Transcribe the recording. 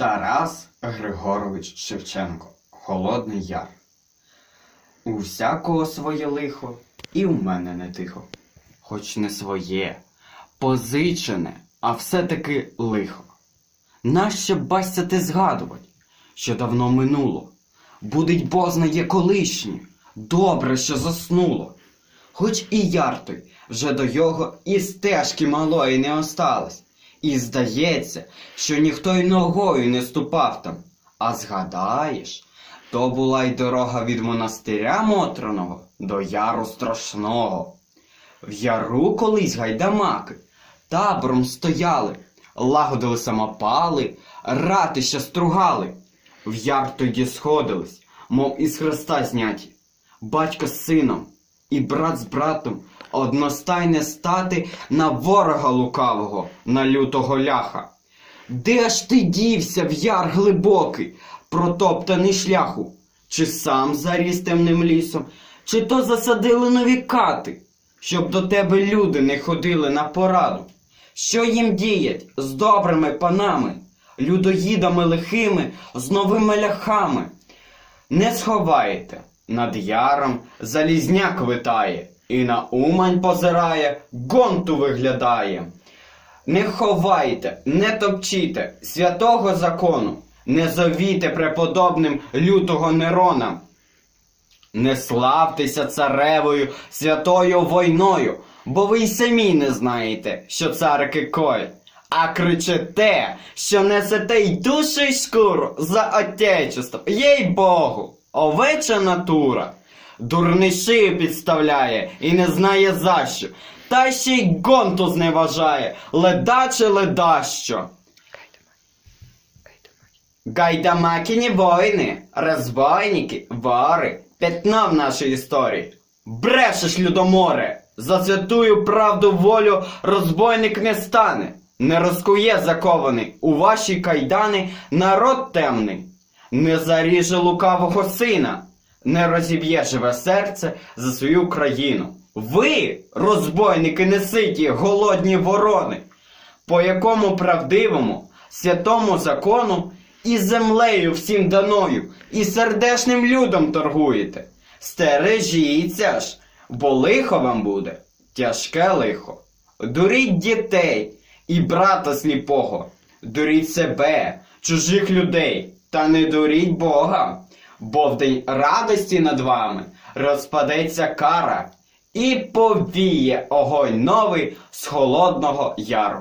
Тарас Григорович Шевченко Холодний Яр. У всякого своє лихо, і в мене не тихо. Хоч не своє, позичене, а все-таки лихо. Нащо бася ти згадувать, що давно минуло? Будить бозна є колишнє, добре, що заснуло. Хоч і яр вже до його і стежки малої не осталось. І здається, що ніхто й ногою не ступав там. А згадаєш, то була й дорога від монастиря Мотроного до яру страшного. В яру колись гайдамаки табором стояли, лагодили самопали, ратища стругали. В яр тоді сходились, мов із хреста зняті. Батько з сином і брат з братом одностайне стати на ворога лукавого, на лютого ляха. Де ж ти дівся в яр глибокий, протоптаний шляху? Чи сам заріс темним лісом, чи то засадили нові кати, щоб до тебе люди не ходили на пораду? Що їм діять з добрими панами, людоїдами лихими, з новими ляхами? Не сховаєте, над яром залізняк витає, і на умань позирає, гонту виглядає. Не ховайте, не топчіте святого закону, не зовіте преподобним лютого Нерона. Не славтеся царевою святою войною, бо ви й самі не знаєте, що царики коять. А кричите, що несете й душу й шкуру за отечество, їй Богу, овеча натура. Дурний шию підставляє і не знає за що, та ще й гонту зневажає, ледаче ледащо. Гайдамакіні воїни, розбойники, вори, пятно в нашій історії. Брешеш, людоморе! За святую правду волю розбойник не стане, не розкує закований у ваші кайдани народ темний, не заріже лукавого сина, не розіб'є живе серце за свою країну. Ви, розбойники неситі, голодні ворони, по якому правдивому, святому закону і землею всім даною, і сердешним людом торгуєте. Стережіться ж, бо лихо вам буде, тяжке лихо. Дуріть дітей і брата сліпого, дуріть себе, чужих людей, та не дуріть Бога, бо в день радості над вами розпадеться кара і повіє огонь новий з холодного яру.